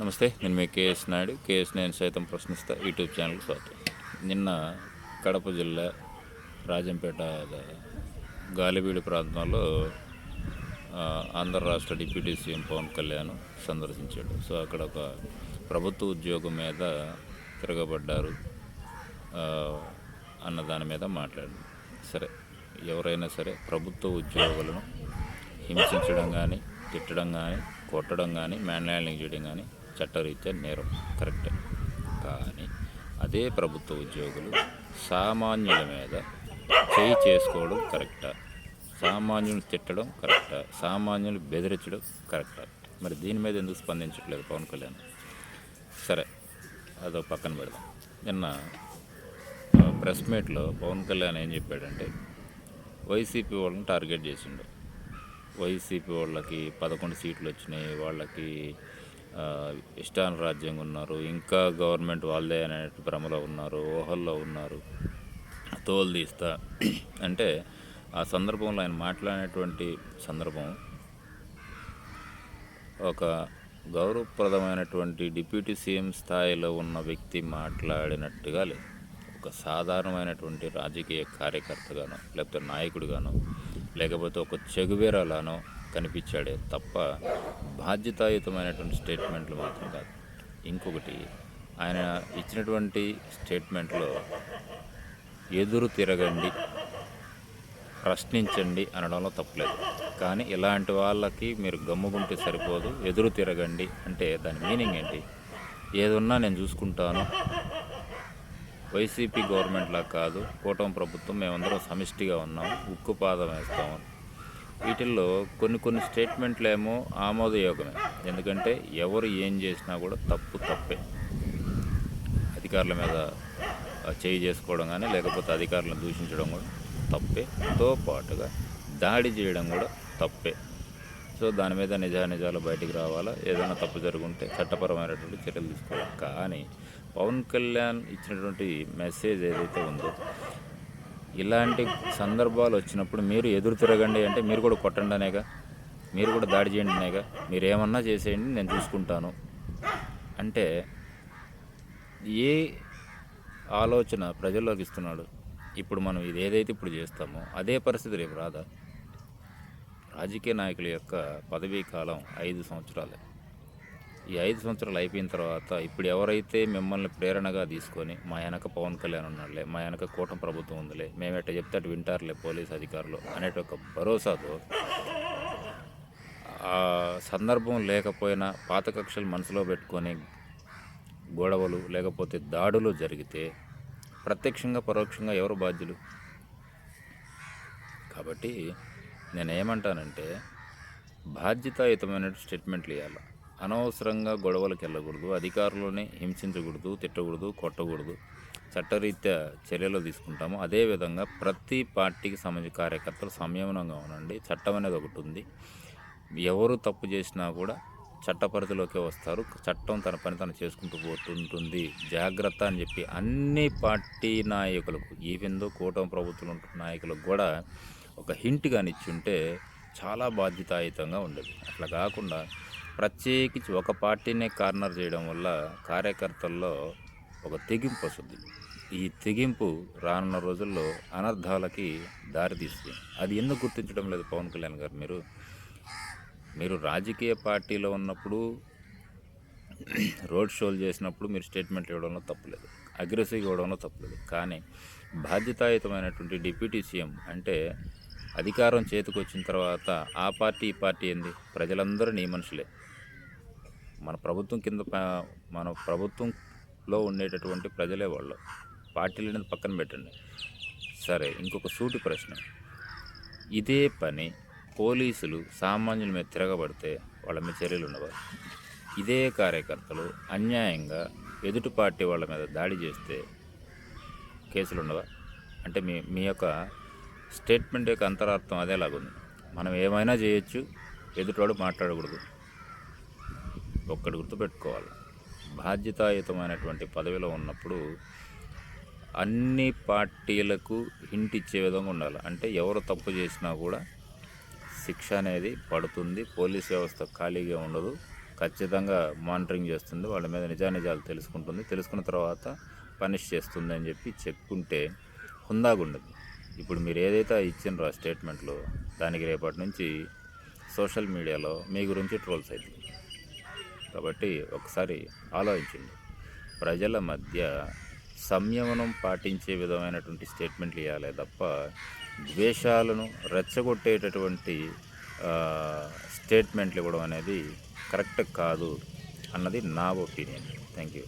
నమస్తే నేను మీ KS Naidu. KS నేను సైతం ప్రశ్నిస్తా యూట్యూబ్ ఛానల్కి స్వాగతం. నిన్న కడప జిల్లా రాజంపేట గాలిబీడు ప్రాంతంలో ఆంధ్ర రాష్ట్ర డిప్యూటీ సీఎం పవన్ కళ్యాణ్ సందర్శించాడు. సో అక్కడ ఒక ప్రభుత్వ ఉద్యోగం మీద తిరగబడ్డారు. అన్న దాని మీద మాట్లాడింది. సరే ఎవరైనా సరే ప్రభుత్వ ఉద్యోగులను హింసించడం కానీ తిట్టడం కానీ కొట్టడం కానీ మ్యాన్లాండింగ్ చేయడం కానీ చట్టరీత్యా నేరం. కరెక్ట్. కానీ అదే ప్రభుత్వ ఉద్యోగులు సామాన్యుల మీద చేయి చేసుకోవడం కరెక్టా. సామాన్యులు తిట్టడం కరెక్టా. సామాన్యులు బెదిరించడం కరెక్టా. మరి దీని మీద ఎందుకు స్పందించట్లేదు పవన్ కళ్యాణ్? సరే అదో పక్కన పెడదాం. నిన్న ప్రెస్ మీట్లో పవన్ కళ్యాణ్ ఏం చెప్పాడంటే వైసీపీ వాళ్ళని టార్గెట్ చేసిండు. వైసీపీ వాళ్ళకి పదకొండు సీట్లు వచ్చినాయి వాళ్ళకి ఇష్టానురాజ్యంగా ఉన్నారు. ఇంకా గవర్నమెంట్ వాళ్ళదే అనే భ్రమలో ఉన్నారు ఊహల్లో ఉన్నారు. తోలు తీస్తా. అంటే ఆ సందర్భంలో ఆయన మాట్లాడినటువంటి సందర్భం ఒక గౌరవప్రదమైనటువంటి డిప్యూటీ సీఎం స్థాయిలో ఉన్న వ్యక్తి మాట్లాడినట్టుగా లేదు. ఒక సాధారణమైనటువంటి రాజకీయ కార్యకర్తగానో లేకపోతే నాయకుడిగానో లేకపోతే ఒక చెగువేరాలానో కనిపించాడే తప్ప బాధ్యతాయుతమైనటువంటి స్టేట్మెంట్లు మాత్రం కాదు. ఇంకొకటి ఆయన ఇచ్చినటువంటి స్టేట్మెంట్లో ఎదురు తిరగండి ప్రశ్నించండి అనడంలో తప్పలేదు. కానీ ఇలాంటి వాళ్ళకి మీరు గమ్ముకుంటే సరిపోదు ఎదురు తిరగండి అంటే దాని మీనింగ్ ఏంటి? ఏదున్నా నేను చూసుకుంటాను. వైసీపీ గవర్నమెంట్లా కాదు కూటమి ప్రభుత్వం మేమందరం సమిష్టిగా ఉన్నాం ఉక్కు పాదం వేస్తాము వీటిల్లో కొన్ని కొన్ని స్టేట్మెంట్లు ఏమో ఆమోదయోగమే. ఎందుకంటే ఎవరు ఏం చేసినా కూడా తప్పు తప్పే. అధికారుల మీద చేయి చేసుకోవడం కానీ లేకపోతే అధికారులను దూషించడం కూడా తప్పే. తో పాటుగా దాడి చేయడం కూడా తప్పే. సో దాని మీద నిజానిజాలు బయటికి రావాలా? ఏదైనా తప్పు జరుగుంటే చట్టపరమైనటువంటి చర్యలు తీసుకోవాలి. కానీ పవన్ కళ్యాణ్ ఇచ్చినటువంటి మెసేజ్ ఏదైతే ఉందో ఇలాంటి సందర్భాలు వచ్చినప్పుడు మీరు ఎదురు తిరగండి అంటే మీరు కూడా కొట్టండి అనేగా మీరు కూడా దాడి చేయండి అనేగా మీరు ఏమన్నా చేసేయండి నేను చూసుకుంటాను. అంటే ఏ ఆలోచన ప్రజల్లోకి ఇస్తున్నాడు? ఇప్పుడు మనం ఇది ఏదైతే ఇప్పుడు చేస్తామో అదే పరిస్థితి రేపు రాదా? రాజకీయ నాయకుల యొక్క పదవీ కాలం ఐదు సంవత్సరాలే. ఈ ఐదు సంవత్సరాలు అయిపోయిన తర్వాత ఇప్పుడు ఎవరైతే మిమ్మల్ని ప్రేరణగా తీసుకొని మా వెనక పవన్ కళ్యాణ్ ఉన్నాడులే మా వెనక కూటమి ప్రభుత్వం ఉందిలే మేము ఎట్ట చెప్తే అటు వింటారులే పోలీస్ అధికారులు అనేట ఒక భరోసాతో ఆ సందర్భం లేకపోయినా పాత కక్షలు మనసులో పెట్టుకొని గొడవలు లేకపోతే దాడులు జరిగితే ప్రత్యక్షంగా పరోక్షంగా ఎవరు బాధ్యులు? కాబట్టి నేను ఏమంటానంటే బాధ్యతాయుతమైన స్టేట్మెంట్లు ఇవ్వాలి అనవసరంగా గొడవలకు వెళ్ళకూడదు అధికారులని హింసించకూడదు తిట్టకూడదు కొట్టకూడదు చట్టరీత్యా చర్యలు తీసుకుంటాము. అదేవిధంగా ప్రతి పార్టీకి సంబంధించిన కార్యకర్తలు సంయమనంగా ఉండండి. చట్టం అనేది ఒకటి ఉంది. ఎవరు తప్పు చేసినా కూడా చట్ట పరిధిలోకి వస్తారు. చట్టం తన పని తను చేసుకుంటూ పోతుంటుంది. జాగ్రత్త అని చెప్పి అన్ని పార్టీ నాయకులకు ఈవెందో కూటమి ప్రభుత్వం నాయకులకు కూడా ఒక హింట్ కానీ ఉంటే చాలా బాధ్యతాయుతంగా ఉండేది. అట్లా కాకుండా ప్రత్యేకించి ఒక పార్టీనే కార్నర్ చేయడం వల్ల కార్యకర్తల్లో ఒక తెగింపు వస్తుంది. ఈ తెగింపు రానున్న రోజుల్లో అనర్థాలకి దారితీస్తుంది అది ఎందుకు గుర్తించడం లేదు పవన్ కళ్యాణ్ గారు? మీరు మీరు రాజకీయ పార్టీలో ఉన్నప్పుడు రోడ్ షోలు చేసినప్పుడు మీరు స్టేట్మెంట్ ఇవ్వడంలో తప్పులేదు అగ్రెసివ్గా ఇవ్వడంలో తప్పులేదు కానీ బాధ్యతాయుతమైనటువంటి డిప్యూటీ సీఎం అంటే అధికారం చేతికి వచ్చిన తర్వాత ఆ పార్టీ ఈ పార్టీ ఏంది? ప్రజలందరూ నీ మనుషులే. మన ప్రభుత్వం కింద మన ప్రభుత్వంలో ఉండేటటువంటి ప్రజలే వాళ్ళు. పార్టీలు అనేది పక్కన పెట్టండి. సరే ఇంకొక సూటి ప్రశ్న. ఇదే పని పోలీసులు సామాన్యుల మీద తిరగబడితే వాళ్ళ మీద చర్యలు ఉండవా? ఇదే కార్యకర్తలు అన్యాయంగా ఎదుటి పార్టీ వాళ్ళ మీద దాడి చేస్తే కేసులు ఉండవా? అంటే మీ మీ యొక్క స్టేట్మెంట్ యొక్క అంతరార్థం అదేలాగుంది మనం ఏమైనా చేయొచ్చు ఎదుటివాడు మాట్లాడకూడదు. ఒక్కటి గుర్తుపెట్టుకోవాలి. బాధ్యతాయుతమైనటువంటి పదవిలో ఉన్నప్పుడు అన్ని పార్టీలకు హింట్ ఇచ్చే విధంగా ఉండాలి. అంటే ఎవరు తప్పు చేసినా కూడా శిక్ష అనేది పడుతుంది పోలీస్ వ్యవస్థ ఖాళీగా ఉండదు ఖచ్చితంగా మానిటరింగ్ చేస్తుంది వాళ్ళ మీద నిజానిజాలు తెలుసుకుంటుంది తెలుసుకున్న తర్వాత పనిష్ చేస్తుంది అని చెప్పి చెప్పుకుంటే హుందాగుండదు. ఇప్పుడు మీరు ఏదైతే ఇచ్చిండ్రో ఆ స్టేట్మెంట్లో దానికి రేపటి నుంచి సోషల్ మీడియాలో మీ గురించి ట్రోల్స్ అవుతుంది కాబట్టి ఒకసారి ఆలోచించండి. ప్రజల మధ్య సంయమనం పాటించే విధమైనటువంటి స్టేట్మెంట్లు ఇవ్వాలి తప్ప ద్వేషాలను రెచ్చగొట్టేటటువంటి స్టేట్మెంట్లు ఇవ్వడం అనేది కరెక్ట్ కాదు అన్నది నా ఒపీనియన్. Thank you